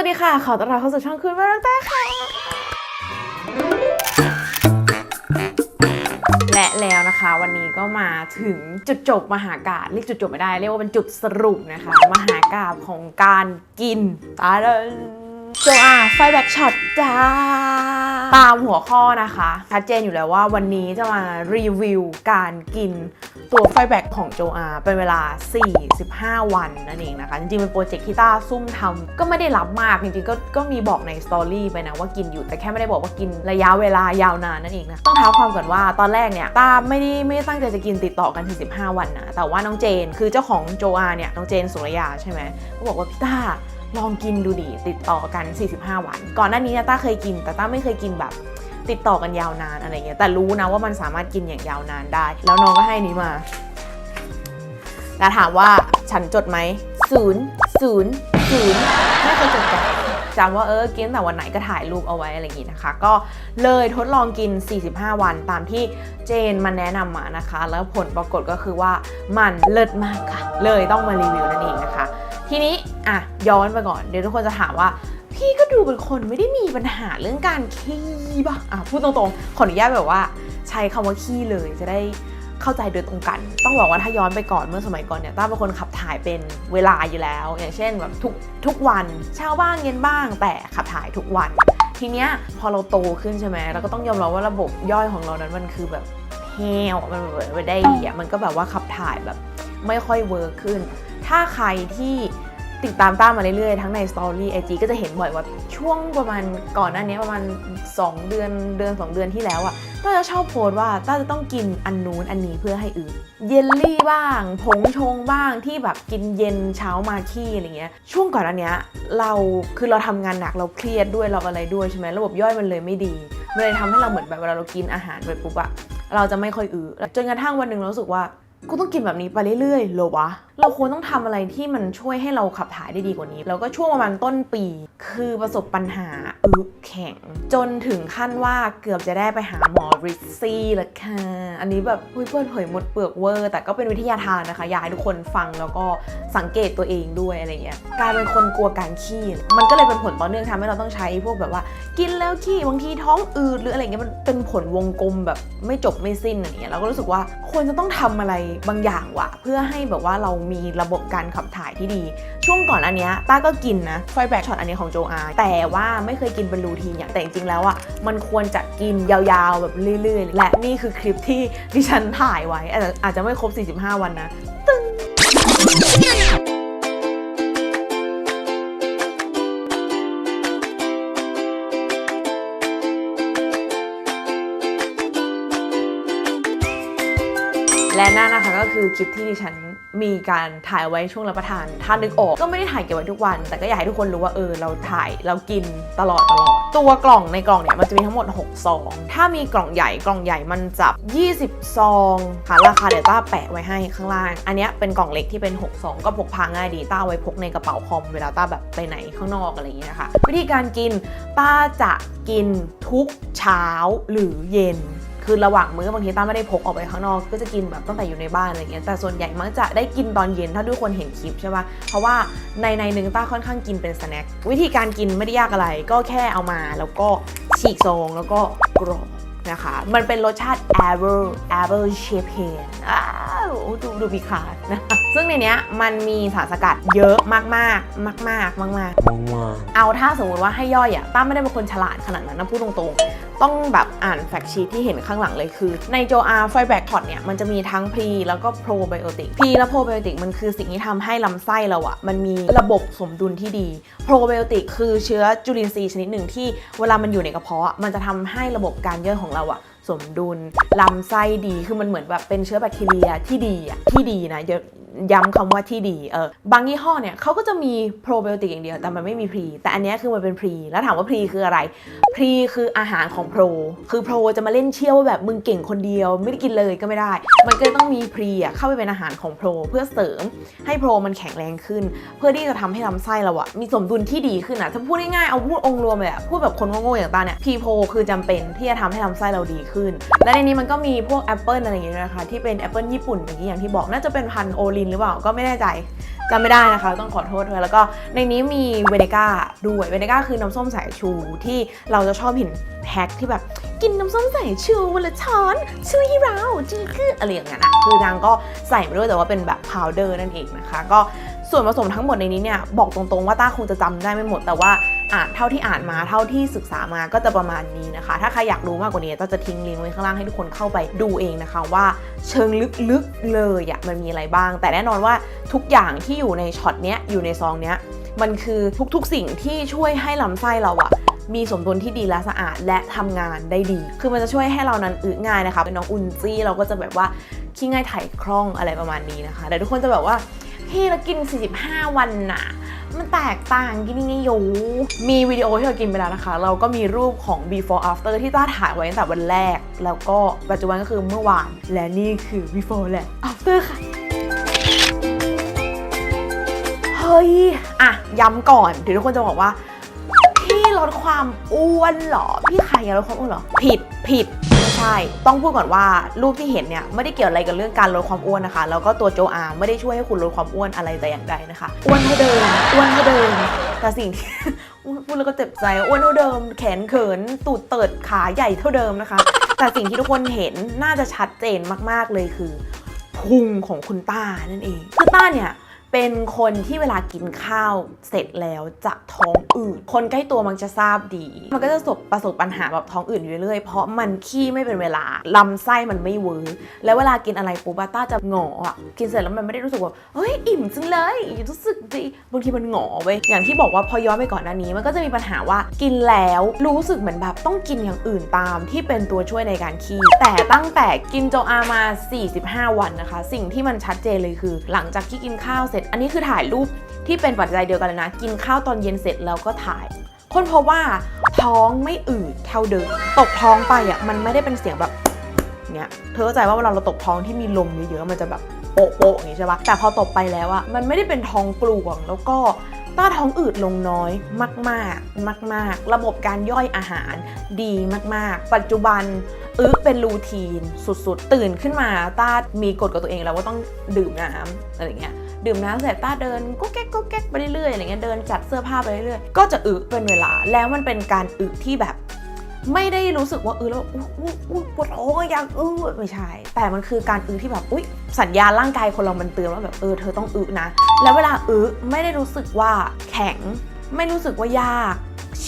วัสดีค่ะ ขอต้อนรับเข้าสู่ช่องคุณวารักตาค่ะ และแล้วนะคะวันนี้ก็มาถึงจุดจบมหากาศเรียกจุดจบไม่ได้ เรียกว่าเป็นจุดสรุปนะคะ มหากาศของการกินตาเดน จอาไฟแบ็กช็อตจ้า ตามหัวข้อนะคะ ชัดเจนอยู่แล้วว่าวันนี้จะมารีวิวการกินตัวไฟแบ็กของโจอาเป็นเวลา 45 วันนั่นเองนะคะ จริงๆ เป็นโปรเจกต์ที่ต้าซุ่มทำก็ไม่ได้รับมาก จริงๆ ก็ก็มีบอกในสตอรี่ไปนะว่ากินอยู่ แต่แค่ไม่ได้บอกว่ากินระยะเวลายาวนานนั่นเองนะ ต้องเท้าความก่อนว่าตอนแรกเนี่ยต้าไม่ได้ไม่ได้ตั้งใจจะกินติดต่อกันถึง15 วันนะ แต่ว่าน้องเจน คือเจ้าของโจอาเนี่ย น้องเจนสุรยาใช่ไหมก็บอกว่าพี่ต้า ลองกินดูดิติดต่อกัน 45 วัน ก่อนหน้านี้ต้าเคยกิน แต่ต้าไม่เคยกินแบบติดต่อกันยาวนานอะไรเงี้ยแต่รู้นะว่ามันสามารถกินอย่างยาวนานได้ แล้วน้องก็ให้นี้มา แล้วถามว่าฉันจดไหมศูนย์ศูนย์ศูนย์ไม่เคยจดจำจำว่าเออกินแต่วันไหนก็ถ่ายรูปเอาไว้อะไรอย่างงี้นะคะ ก็เลยทดลองกิน 45 วันตามที่เจนมันแนะนำมานะคะ แล้วผลปรากฏก็คือว่ามันเลิศมากค่ะ เลยต้องมารีวิวนั่นเองนะคะ ทีนี้อะย้อนไปก่อน เดี๋ยวทุกคนจะถามว่า พี่ก็ดูเป็นคนไม่ได้มีปัญหาเรื่องการขี้ป่ะอะพูดตรงๆ ขออนุญาตแบบว่า ใช้คำว่าขี้เลยจะได้เข้าใจโดยตรงกัน ต้องบอกว่าถ้าย้อนไปก่อนเมื่อสมัยก่อนเนี่ยต้าเป็นคนขับถ่ายเป็นเวลาอยู่แล้ว อย่างเช่นแบบทุกทุกวันเช้าบ้างเย็นบ้าง แต่ขับถ่ายทุกวัน ทีเนี้ยพอเราโตขึ้นใช่ไหมเราก็ต้องยอมรับว่าระบบย่อยของเรานั้นมันคือแบบแห้วมันแบบไม่ได้ดีอะมันก็แบบว่าขับถ่ายแบบไม่ค่อยเวิร์คขึ้น ถ้าใครที่ ติดตามต้ามาเรื่อยๆ ทั้งในสตอรี่ไอจีก็จะเห็นบ่อยว่าช่วงประมาณก่อนหน้านี้ประมาณ 2 เดือนเดือน 2 เดือนที่แล้วอะต้าจะชอบโพสว่าต้าจะต้องกินอันนู้นอันนี้เพื่อให้อืดเยลลี่บ้าง ผงชงบ้างที่แบบกินเย็นเช้ามาขี้อะไรเงี้ยช่วงก่อนอันเนี้ยเราคือเราทำงานหนักเราเครียดด้วยเราอะไรด้วยใช่ไหมระบบย่อยมันเลยไม่ดีมันเลยทำให้เราเหมือนแบบเวลาเรากินอาหารไปปุ๊บอะเราจะไม่ค่อยอืดจนกระทั่งวันหนึ่งเราสึกว่ากูต้องกินแบบนี้ไปเรื่อยๆเหรอวะ เราควรต้องทำอะไรที่มันช่วยให้เราขับถ่ายได้ดีกว่านี้ แล้วก็ช่วงประมาณต้นปี คือประสบปัญหาอึแข็ง จนถึงขั้นว่าเกือบจะได้ไปหาหมอริซซี่ละค่ะ อันนี้แบบเฮ้ยเปิดเผยหมดเปลือกเวอร์ แต่ก็เป็นวิทยาทานนะคะ อยากให้ทุกคนฟังแล้วก็สังเกตตัวเองด้วยอะไรเงี้ยกลายเป็นคนกลัวการขี้ มันก็เลยเป็นผลต่อเนื่องทำให้เราต้องใช้พวกแบบว่า กินแล้วขี้บางทีท้องอืดหรืออะไรเงี้ยมันเป็นผลวงกลมแบบไม่จบไม่สิ้นอะไรเงี้ยเราก็รู้สึกว่าควรจะต้องทำอะไรบางอย่างว่ะเพื่อให้แบบว่าเรามีระบบการขับถ่ายที่ดี ช่วงก่อนอันเนี้ยต้าก็กินนะไฟแบกช็อตอันนี้ของโจอาแต่ว่าไม่เคยกินเป็นรูทีนอย่างแต่จริงๆแล้วอะมันควรจะกินยาวๆแบบเรื่อยๆ และนี่คือคลิปที่ดิฉันถ่ายไว้อาจจะอาจจะไม่ครบ 45 วันนะตึงและนั่นนะคะก็คือคลิปที่ดิฉัน มีการถ่ายไว้ช่วงรับประทานถ้านึกออกก็ไม่ได้ถ่ายเก็บไว้ทุกวัน แต่ก็อยากให้ทุกคนรู้ว่าเออเราถ่ายเรากินตลอดตลอด ตัวกล่องในกล่องเนี่ยมันจะมีทั้งหมด 6 ซอง ถ้ามีกล่องใหญ่กล่องใหญ่มันจะ20 ซองค่ะราคาเดี๋ยวต้าแปะไว้ให้ข้างล่าง อันนี้เป็นกล่องเล็กที่เป็น 6 ซอง ก็พกพาง่ายดีต้าไว้พกในกระเป๋าคอมเวลาต้าแบบไปไหนข้างนอกอะไรอย่างเงี้ยนะคะวิธีการกินต้าจะกินทุกเช้าหรือเย็น คือระหว่างมื้อบางทีต้าไม่ได้พกออกไปข้างนอกก็จะกินแบบตั้งแต่อยู่ในบ้านอะไรเงี้ยแต่ส่วนใหญ่มักจะได้กินตอนเย็นถ้าทุกคนเห็นคลิปใช่ปะเพราะว่าในในหนึ่งต้าค่อนข้างกินเป็นสแน็ควิธีการกินไม่ได้ยากอะไร ก็แค่เอามาแล้วก็ฉีกซองแล้วก็กรอกนะคะมันเป็นรสชาติ apple apple champagne อ้าวดูดูมีขาดนะซึ่งในเนี้ยมันมีสารสกัดเยอะมากๆมากๆมากๆมากๆมากมากเอาถ้าสมมติว่าให้ย่อยอะต้าไม่ได้เป็นคนฉลาดขนาดนั้นนะพูดตรงๆ ต้องแบบอ่านแฟกชีทที่เห็นข้างหลังเลยคือ ในโจอาไฟแบคพอตเนี่ยมันจะมีทั้งพรีแล้วก็โปรไบโอติกพรีและโปรไบโอติกมันคือสิ่งที่ทำให้ลำไส้เราอะมันมีระบบสมดุลที่ดีโปรไบโอติกคือเชื้อจุลินทรีย์ชนิดหนึ่งที่เวลามันอยู่ในกระเพาะอะมันจะทำให้ระบบการย่อยของเราอะสมดุลลำไส้ดีคือมันเหมือนแบบเป็นเชื้อแบคทีเรียที่ดีอะที่ดีนะเยอะย้ำคำว่าที่ดีเออบางยี่ห้อเนี่ยเขาก็จะมีโปรไบโอติกอย่างเดียวแต่มันไม่มีพรี แต่อันเนี้ยคือมันเป็นพรี แล้วถามว่าพรีคืออะไร พรีคืออาหารของโปร คือโปรจะมาเล่นเชี่ยวว่าแบบมึงเก่งคนเดียว ไม่ได้กินเลยก็ไม่ได้ มันก็เลยต้องมีพรีอะเข้าไปเป็นอาหารของโปร เพื่อเสริมให้โปรมันแข็งแรงขึ้น เพื่อที่จะทำให้ลำไส้เราอะมีสมดุลที่ดีขึ้นอะถ้าพูดง่ายๆเอาพูดองค์รวมเลยอะพูดแบบคนโง่ๆอย่างตาเนี่ยพีโพคือจำเป็นที่จะทำให้ลำไส้เราดีขึ้น และในนี้มันก็มีพวกแอปเปิลอะไรอย่างเงี้ยนะคะที่เป็นแอปเปิลญี่ปุ่นอย่างที่อย่างที่บอกน่าจะเป็นพันธุ์โอลินหรือเปล่าก็ไม่แน่ใจจำไม่ได้นะคะ ต้องขอโทษด้วยแล้วก็ในนี้มีเวเนก้าด้วยเวเนก้าคือน้ำส้มสายชูที่เราจะชอบเห็นแพ็คที่แบบกินน้ำส้มสายชูวันละช้อนช่วยให้เราจื้อคืออะไรอย่างเงี้ยนะคือนางก็ใส่มาด้วยแต่ว่าเป็นแบบพาวเดอร์นั่นเองนะคะ ก็ ส่วนผสมทั้งหมดในนี้เนี่ยบอกตรงๆว่าต้าคงจะจำได้ไม่หมด แต่ว่าอ่านเท่าที่อ่านมาเท่าที่ศึกษามาก็จะประมาณนี้นะคะ ถ้าใครอยากรู้มากกว่านี้ต้าจะทิ้งลิงก์ไว้ข้างล่างให้ทุกคนเข้าไปดูเองนะคะว่าเชิงลึกๆเลยอะมันมีอะไรบ้าง แต่แน่นอนว่าทุกอย่างที่อยู่ในช็อตเนี้ยอยู่ในซองเนี้ยมันคือทุกๆสิ่งที่ช่วยให้ลำไส้เราอะมีสมดุลที่ดีและสะอาดและทำงานได้ดี คือมันจะช่วยให้เรานั้นอึง่ายนะคะ เป็นน้องอุนจี้เราก็จะแบบว่าขี้ง่ายถ่ายคล่องอะไรประมาณนี้นะคะแต่ทุกคนจะแบบว่า พี่เรากิน 45 วันน่ะ มันแตกต่างกินยังไงอยู่ มีวิดีโอที่เรากินไปแล้วนะคะ เราก็มีรูปของ before after ที่ต้าถ่ายไว้ตั้งแต่วันแรก แล้วก็ปัจจุบันก็คือเมื่อวาน และนี่คือ before และ after ค่ะ เฮ้ย อะ ย้ำก่อน เดี๋ยวทุกคนจะบอกว่า พี่ลดความอ้วนเหรอ พี่ใครอยากลดความอ้วนเหรอ ผิด ผิด ช่ต้องพูดก่อนว่ารูปที่เห็นเนี่ยไม่ได้เกี่ยวอะไรกับเรื่องการลดความอ้วนนะคะแล้วก็ตัวโจอาร์ไม่ได้ช่วยให้คุณลดความอ้วนอะไรแต่อย่างใดนะคะอ้วนเท่าเดิมอ้วนเท่าเดิมแต่สิ่งที่พูดแล้วก็เจ็บใจอ้วนเท่าเดิม แขนเขินตูดเติดขาใหญ่เท่าเดิมนะคะ แต่สิ่งที่ทุกคนเห็นน่าจะชัดเจนมากๆเลยคือพุงของคุณต้านั่นเองคือต้าเนี่ย เป็นคนที่เวลากินข้าวเสร็จแล้วจะท้องอืด คนใกล้ตัวมักจะทราบดี มันก็จะประสบประสบปัญหาแบบท้องอืดอยู่เรื่อย เพราะมันขี้ไม่เป็นเวลา ลำไส้มันไม่เวิร์กแล้วเวลากินอะไรปุ๊บอะต้าจะหงออะกินเสร็จแล้วมันไม่ได้รู้สึกว่า เฮ้ย อิ่มจังเลย รู้สึกดี บางทีมันหงอเว้ย อย่างที่บอกว่าพอย้อนไปก่อนหน้านี้ มันก็จะมีปัญหาว่ากินแล้วรู้สึกเหมือนแบบต้องกินอย่างอื่นตาม ที่เป็นตัวช่วยในการขี้ แต่ตั้งแต่กินโจอามา 45 วันนะคะ สิ่งที่มันชัดเจนเลยคือ หลังจากที่กินข้าวเสร็ร็จ อันนี้คือถ่ายรูปที่เป็นปัจจัยเดียวกันเลยนะ กินข้าวตอนเย็นเสร็จแล้วก็ถ่าย คนพบว่าท้องไม่อืดเท่าเดิมตกท้องไปอะมันไม่ได้เป็นเสียงแบบเนี้ยเธอเข้าใจว่าเวลาเราตกท้องที่มีลมเยอะๆมันจะแบบโปะโปะอย่างนี้ใช่ปะแต่พอตกไปแล้วอะมันไม่ได้เป็นท้องกลวงแล้วก็ต้าท้องอืดลงน้อยมากๆ มาก ๆ ระบบการย่อยอาหารดีมาก ๆ ปัจจุบันอึเป็นรูทีนสุด ๆ ตื่นขึ้นมาต้ามีกฎกับตัวเองแล้วว่าต้องดื่มน้ำอะไรเงี้ย ดื่มน้ำเสร็จต้าเดินก็แก๊กก็แก๊กไปเรื่อยๆอย่างเงี้ยเดินจัดเสื้อผ้าไปเรื่อยๆก็จะอึเป็นเวลาแล้วมันเป็นการอึที่แบบไม่ได้รู้สึกว่าอึแล้วอุ้ยปวดท้องออยากอึไม่ใช่ แต่มันคือการอึที่แบบอุ๊ยสัญญาณร่างกายคนเรามันเตือนว่าแบบเออเธอต้องอึนะ แล้วเวลาอึไม่ได้รู้สึกว่าแข็ง ไม่รู้สึกว่ายาก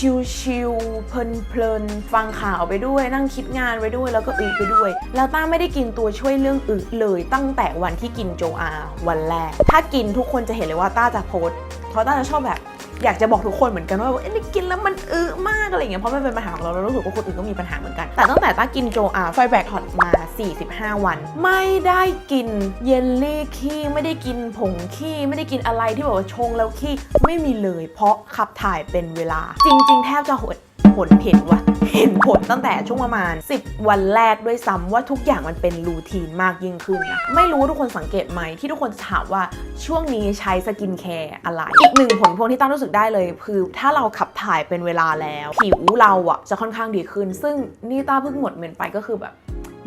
ชิลๆเพลินๆฟังข่าวไปด้วยนั่งคิดงานไปด้วยแล้วก็อึไปด้วย แล้วต้าไม่ได้กินตัวช่วยเรื่องอึเลยตั้งแต่วันที่กินโจอาวันแรก ถ้ากินทุกคนจะเห็นเลยว่าต้าจะโพสเพราะต้าจะชอบแบบ อยากจะบอกทุกคนเหมือนกันว่าเอ้ยกินแล้วมันอึมากอะไรอย่างเงี้ยเพราะมันเป็นปัญหาของเราเรารู้สึกว่าคนอื่นก็มีปัญหาเหมือนกัน แต่ตั้งแต่ต้ากินโจอาไฟแบกฮอตมา 45 วัน ไม่ได้กินเยลลี่ขี้ไม่ได้กินผงขี้ไม่ได้กินอะไรที่แบบว่าชงแล้วขี้ไม่มีเลย เพราะขับถ่ายเป็นเวลา จริง ๆ แทบจะหด ผลเห็นว่ะเห็นผลตั้งแต่ช่วงประมาณ 10 วันแรกด้วยซ้ำว่าทุกอย่างมันเป็นรูทีนมากยิ่งขึ้นนะไม่รู้ทุกคนสังเกตไหมที่ทุกคนจะถามว่าช่วงนี้ใช้สกินแคร์อะไร อีกหนึ่งผลพวงที่ตั้งรู้สึกได้เลย คือถ้าเราขับถ่ายเป็นเวลาแล้ว ผิวเราอะจะค่อนข้างดีขึ้น ซึ่งนี่ต้าเพิ่งหมดเมนไปก็คือแบบ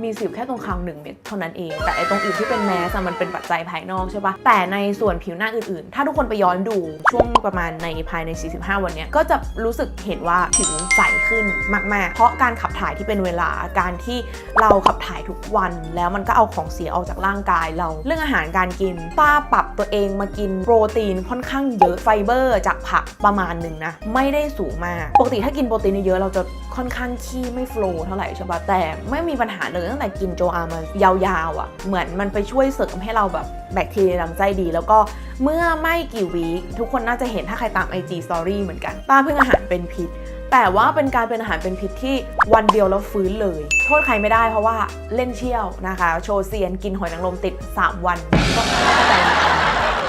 มีสิวแค่ตรงคางหนึ่งเม็ดเท่านั้นเอง แต่ไอ้ตรงอื่นที่เป็นแมสมันเป็นปัจจัยภายนอกใช่ปะแต่ในส่วนผิวหน้าอื่นๆ ถ้าทุกคนไปย้อนดูช่วงประมาณในภายใน 45 วันเนี้ยก็จะรู้สึกเห็นว่าผิวใสขึ้นมาก ๆ เพราะการขับถ่ายที่เป็นเวลาการที่เราขับถ่ายทุกวัน แล้วมันก็เอาของเสียออกจากร่างกายเรา เรื่องอาหารการกินต้าปรับตัวเองมากินโปรตีนค่อนข้างเยอะไฟเบอร์จากผักประมาณหนึ่งนะไม่ได้สูงมากปกติถ้ากินโปรตีนเยอะเราจะค่อนข้างขี้ไม่โฟล์เท่าไหร่ใช่ปะแต่ไม่มีปัญหาเลยตั้งแต่กินโจอาร์มายาวๆอะ่ะ เหมือนมันไปช่วยเสริมให้เราแบบแบคทีเรียในลำไส้ดี แล้วก็เมื่อไม่กี่วีคทุกคนน่าจะเห็นถ้าใครตาม IG Story เหมือนกันต้าเพิ่งอาหารเป็นพิษแต่ว่าเป็นการเป็นอาหารเป็นพิษที่วันเดียวแล้วฟื้นเลย โทษใครไม่ได้เพราะว่าเล่นเชี่ยวนะคะ โชว์เซียนกินหอยนางรมติด 3 วันก็เข้าใจ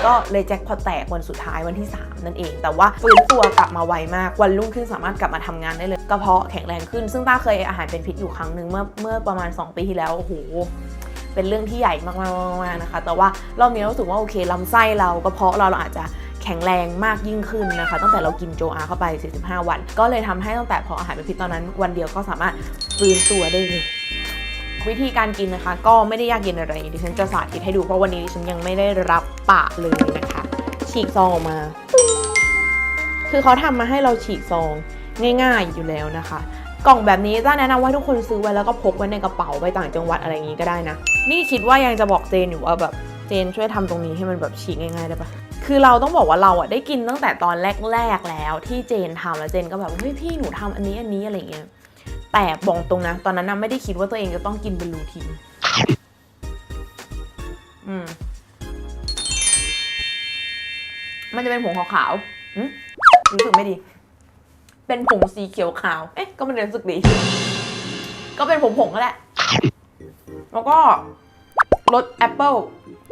ก็เลยแจ็คพอตแตกวันสุดท้ายวันที่ 3 นั่นเอง แต่ว่าฟื้นตัวกลับมาไวมาก วันรุ่งขึ้นสามารถกลับมาทำงานได้เลยกระเพาะแข็งแรงขึ้น ซึ่งต้าเคยอาหารเป็นพิษอยู่ครั้งหนึ่งเมื่อเมื่อประมาณ 2 ปีที่แล้ว โอ้โหเป็นเรื่องที่ใหญ่มากๆๆๆนะคะ แต่ว่ารอบนี้รู้สึกว่าโอเคลำไส้เรากระเพาะเราเราอาจจะแข็งแรงมากยิ่งขึ้นนะคะ ตั้งแต่เรากินโจอาเข้าไป 45 วัน ก็เลยทำให้ตั้งแต่พออาหารเป็นพิษตอนนั้น วันเดียวก็สามารถฟื้นตัวได้เลย วิธีการกินนะคะ ก็ไม่ได้ยากเย็นอะไรดิฉันจะสาธิตให้ดูเพราะวันนี้ดิฉันยังไม่ได้รับปากเลยนะคะ ฉีกซองออกมา คือเขาทำมาให้เราฉีกซองง่าย ๆอยู่แล้วนะคะ กล่องแบบนี้ต้าแนะนำว่าทุกคนซื้อไว้แล้วก็พกไว้ในกระเป๋าไปต่างจังหวัดอะไรอย่างนี้ก็ได้นะ นี่คิดว่ายังจะบอกเจนอยู่ว่าแบบเจนช่วยทำตรงนี้ให้มันแบบฉีกง่ายๆได้ปะคือเราต้องบอกว่าเราอะได้กินตั้งแต่ตอนแรกๆแล้วที่เจนทำแล้วเจนก็แบบเฮ้ยพี่หนูทำอันนี้อันนี้อะไรอย่างเงี้ย แต่บอกตรงนะ ตอนนั้นนะไม่ได้คิดว่าตัวเองจะต้องกินเป็นรูทีนอืม มันจะเป็นผงขาวๆรู้สึกไม่ดี เป็นผงสีเขียวขาว เอ๊ะ ก็มันรู้สึกดี ก็เป็นผงผงๆก็แหละ แล้วก็รสแอปเปิล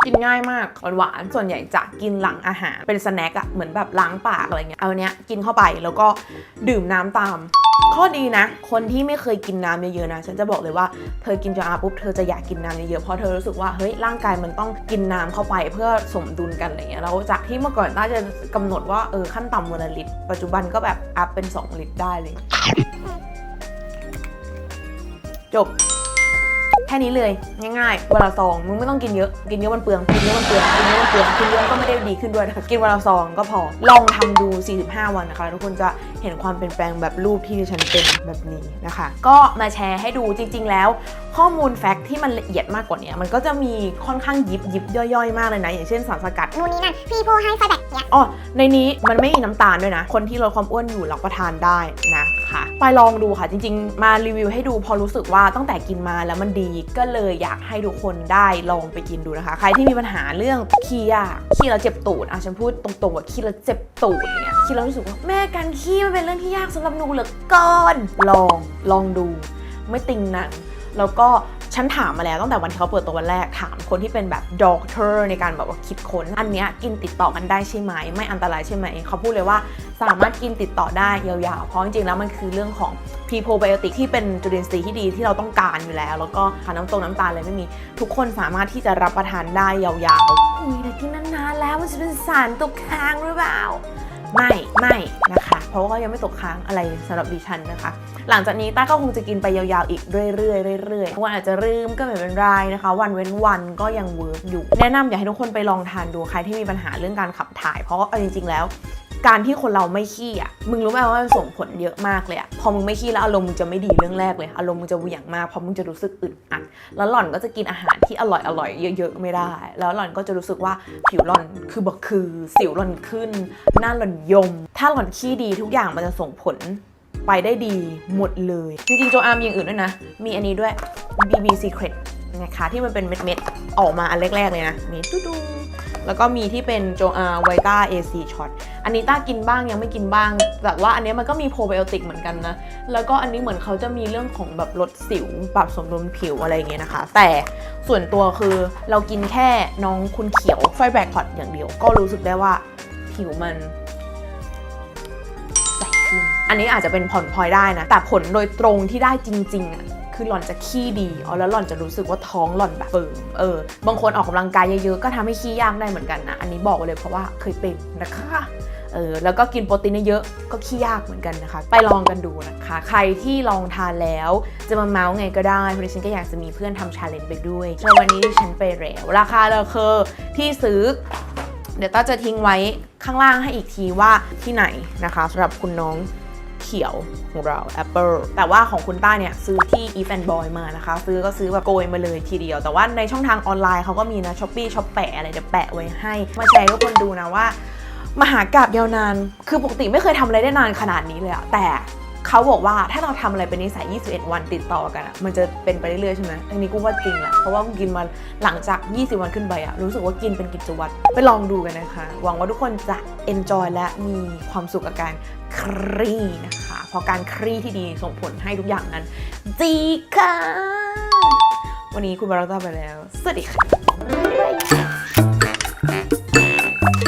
กินง่ายมากหวานๆส่วนใหญ่จะกินหลังอาหาร เป็นสแน็คอะเหมือนแบบล้างปากอะไรเงี้ย เอาเนี้ยกินเข้าไปแล้วก็ดื่มน้ำตาม ข้อดีนะ คนที่ไม่เคยกินน้ำเยอะๆนะ ฉันจะบอกเลยว่าเธอกินจอาปุ๊บเธอจะอยากกินน้ำเยอะๆเพราะเธอรู้สึกว่าเฮ้ยร่างกายมันต้องกินน้ำเข้าไปเพื่อสมดุลกันอะไรเงี้ยแล้วจากที่เมื่อก่อนน่าจะกำหนดว่าเออขั้นต่ำวันละลิตรปัจจุบันก็แบบอัพเป็น 2 ลิตรได้เลย จบ ค่นี้เลยง่ายๆวันละซองมึงไม่ต้องกินเยอะกินเยอะมันเปลืองกินเยอะมันเปลืองกินเยอะมันเปลืองกินเยอะก็ไม่ได้ดีขึ้นด้วยนะคะกินวันละซองก็พอลองทำดู 45 วันนะคะทุกคนจะเห็นความเปลี่ยนแปลงแบบรูปที่ดิฉันเป็นแบบนี้นะคะ ก็มาแชร์ให้ดูจริง ๆ แล้ว ข้อมูลแฟกต์ที่มันละเอียดมากกว่านี้มันก็จะมีค่อนข้างยิบยิบย่อยๆ มากเลยนะ อย่างเช่นสารสกัดนู่นนี่นั่นพี่โพให้ไฟแบกเนี่ยอ๋อในนี้มันไม่มีน้ำตาลด้วยนะ คนที่ลดความอ้วนอยู่รับประทานได้นะ คะไปลองดูค่ะจริง ๆ มารีวิวให้ดูพอรู้สึกว่าตั้งแต่กินมาแล้วมันดีก็เลยอยากให้ทุกคนได้ลองไปกินดูนะคะ ใครที่มีปัญหาเรื่องขี้ยากขี้แล้วเจ็บตูดอะฉันพูดตรงๆว่าขี้แล้วเจ็บตูดเนี่ยขี้แล้วรู้สึกว่าแม่การขี้มันเป็นเรื่องที่ยากสำหรับหนูเหลือเกินลองลองดู ไม่ติงหนังแล้วก็ ฉันถามมาแล้วตั้งแต่วันที่เขาเปิดตัววันแรกถามคนที่เป็นแบบด็อกเตอร์ในการแบบว่าคิดค้น อันเนี้ยกินติดต่อกันได้ใช่ไหม ไม่อันตรายใช่ไหม เขาพูดเลยว่าสามารถกินติดต่อได้ยาวๆ เพราะจริงๆแล้วมันคือเรื่องของพรีโปรไบโอติกที่เป็นจุลินทรีย์ที่ดีที่เราต้องการอยู่แล้ว แล้วก็ขาน้ำตรงน้ำตาลเลยไม่มี ทุกคนสามารถที่จะรับประทานได้ยาวๆอุ้ยแต่กินนานๆแล้วมันจะเป็นสารตกค้างหรือเปล่า ไม่ไม่นะคะ เพราะว่ายังไม่ตกค้างอะไรสำหรับดิฉันนะคะ หลังจากนี้ต้าก็คงจะกินไปยาวๆอีกเรื่อยๆเรื่อยๆวันอาจจะลืมก็ไม่เป็นไรนะคะ วันเว้นวันก็ยังเวิร์กอยู่ แนะนำอยากให้ทุกคนไปลองทานดูใครที่มีปัญหาเรื่องการขับถ่าย เพราะว่าเอาจริงๆแล้ว การที่คนเราไม่ขี้อะ มึงรู้ไหมว่ามันส่งผลเยอะมากเลยอะ พอมึงไม่ขี้แล้วอารมณ์มึงจะไม่ดีเรื่องแรกเลย อารมณ์มึงจะเหวี่ยงมากเพราะมึงจะรู้สึกอึดอัด แล้วหล่อนก็จะกินอาหารที่อร่อยอร่อยเยอะ ๆ ไม่ได้ แล้วหล่อนก็จะรู้สึกว่าผิวหล่อนคือบักคือสิวหล่อนขึ้น หน้าหล่อนยม ถ้าหล่อนขี้ดีทุกอย่างมันจะส่งผลไปได้ดีหมดเลย จริงๆโจอาร์มมีอย่างอื่นด้วยนะ มีอันนี้ด้วย BB Secret นะคะที่มันเป็นเม็ดๆออกมาอันแรกๆเลยนะมีตุ๊ดๆ แล้วก็มีที่เป็นโจอาไวต้า AC Shot อันนี้ต้ากินบ้างยังไม่กินบ้าง แต่ว่าอันนี้มันก็มีโปรไบโอติกเหมือนกันนะ แล้วก็อันนี้เหมือนเขาจะมีเรื่องของแบบลดสิว ปรับสมดุลผิวอะไรอย่างเงี้ยนะคะ แต่ส่วนตัวคือเรากินแค่น้องคุณเขียวไฟแบกพอตอย่างเดียว ก็รู้สึกได้ว่าผิวมันใสขึ้น อันนี้อาจจะเป็นผ่อนพลอยได้นะ แต่ผลโดยตรงที่ได้จริงๆอะ คือหล่อนจะขี้ดีอ๋อแล้วหล่อนจะรู้สึกว่าท้องหล่อนแบบเฟิร์มเออบางคนออกกำลังกายเยอะๆก็ทำให้ขี้ยากได้เหมือนกันนะอันนี้บอกเลยเพราะว่าเคยเป็นนะคะเออแล้วก็กินโปรตีนเยอะๆก็ขี้ยากเหมือนกันนะคะ ไปลองกันดูนะคะ ใครที่ลองทานแล้วจะมาเมาส์ไงก็ได้เพราะดิฉันก็อยากจะมีเพื่อนทำชาเลนจ์ไปด้วยววันนี้ดิฉันไปแล้ว ราคาเราคือที่ซื้อ เดี๋ยวต้าจะทิ้งไว้ข้างล่างให้อีกทีว่าที่ไหนนะคะสำหรับคุณน้อง ขียวของเราแอปเปิลแต่ว่าของคุณต้าเนี่ยซื้อที่ e f a n Boy มานะคะ ซื้อก็ซื้อแบบโกยมาเลยทีเดียว แต่ว่าในช่องทางออนไลน์เขาก็มีนะช้อปปี้ช้อปแปะอะไรเดี๋ยวแปะไว้ให้ มาแชร์ให้ทุกคนดูนะว่า มหากราบยาวนาน คือปกติไม่เคยทำอะไรได้นานขนาดนี้เลยอะแต่ เขาบอกว่าถ้าเราทำอะไรเป็นนิสัย 21 วันติดต่อกันอะมันจะเป็นไปเรื่อยๆใช่ไหมอันนี้กูว่าจริงแหละเพราะว่ากูกินมาหลังจาก 20 วันขึ้นไปอะรู้สึกว่ากินเป็นกิจวัตรไปลองดูกันนะคะ หวังว่าทุกคนจะ enjoy และมีความสุขกับการครีนะคะ เพราะการครีที่ดีส่งผลให้ทุกอย่างนั้นดีค่ะ วันนี้คุณบาราต้าไปแล้ว สวัสดีค่ะ